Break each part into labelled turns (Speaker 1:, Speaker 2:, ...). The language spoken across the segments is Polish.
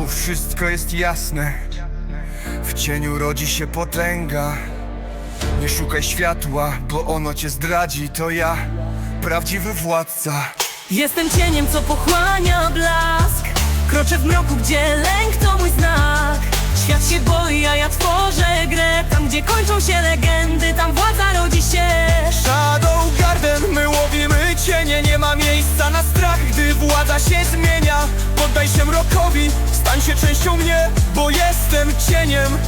Speaker 1: wszystko jest jasne. W cieniu rodzi się potęga. Nie szukaj światła, bo ono cię zdradzi. To ja, prawdziwy władca.
Speaker 2: Jestem cieniem, co pochłania blask. Kroczę w mroku, gdzie lęk to mój znak. Świat się boi, a ja tworzę grę. Tam, gdzie kończą się legendy, władza się
Speaker 1: zmienia. Poddaj się mrokowi, stań się częścią mnie Bo jestem cieniem,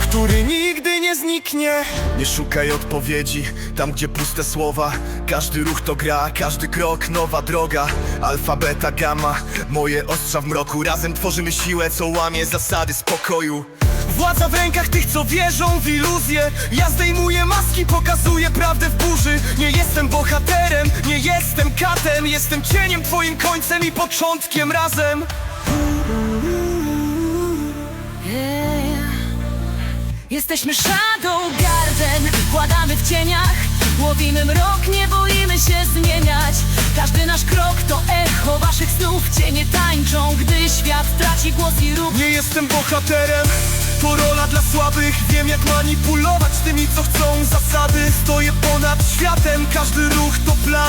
Speaker 1: który nigdy nie zniknie. Nie szukaj odpowiedzi, tam gdzie puste słowa. Każdy ruch to gra, każdy krok nowa droga. Alfa, beta, gamma, moje ostrza w mroku. Razem tworzymy siłę, co łamie zasady spokoju. Władza w rękach tych, co wierzą w iluzję Ja zdejmuję maski, pokazuję prawdę w burzy. Nie jestem bohaterem, nie jestem katem. Jestem cieniem, twoim końcem i początkiem razem
Speaker 2: Jesteśmy Shadow Garden, władamy w cieniach. Łowimy mrok, nie boimy się zmieniać. Każdy nasz krok to echo waszych snów. Cienie tańczą, gdy świat traci głos i ruch.
Speaker 1: Nie jestem bohaterem, to rola dla słabych. Wiem jak manipulować tymi, co chcą. Zasady Stoję ponad światem, każdy ruch to plan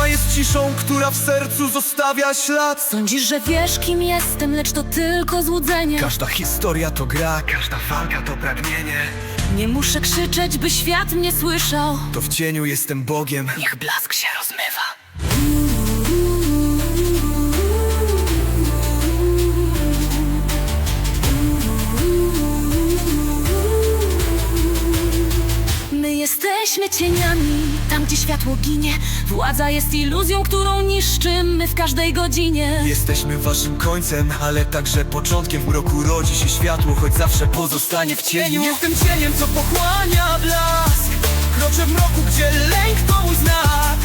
Speaker 1: Siła jest ciszą, która w sercu zostawia ślad.
Speaker 2: Sądzisz, że wiesz kim jestem, lecz to tylko złudzenie.
Speaker 1: Każda historia to gra, każda walka to pragnienie.
Speaker 2: Nie muszę krzyczeć, by świat mnie słyszał.
Speaker 1: To w cieniu jestem Bogiem.
Speaker 2: Niech blask się rozmywa jesteśmy cieniami, tam gdzie światło ginie. Władza jest iluzją, którą niszczymy w każdej godzinie.
Speaker 1: Jesteśmy waszym końcem, ale także początkiem. W mroku rodzi się światło, choć zawsze pozostanie w cieniu. Jestem cieniem, co pochłania blask. Kroczę w mroku, gdzie lęk to mój znak.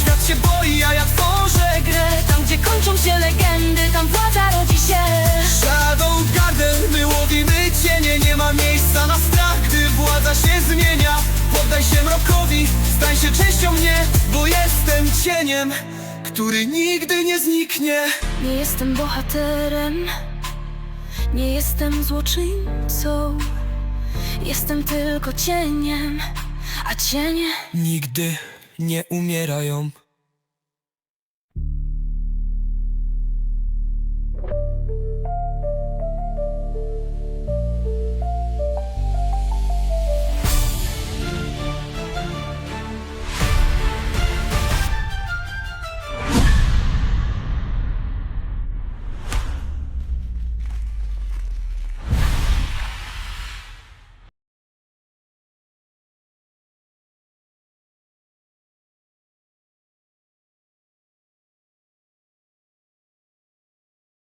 Speaker 1: Świat się boi, a ja tworzę grę.
Speaker 2: Tam gdzie kończą się legendy,
Speaker 1: stań się częścią mnie Bo jestem cieniem, który nigdy nie zniknie.
Speaker 2: Nie jestem bohaterem, nie jestem złoczyńcą, jestem tylko cieniem, a cienie
Speaker 1: Nigdy nie umierają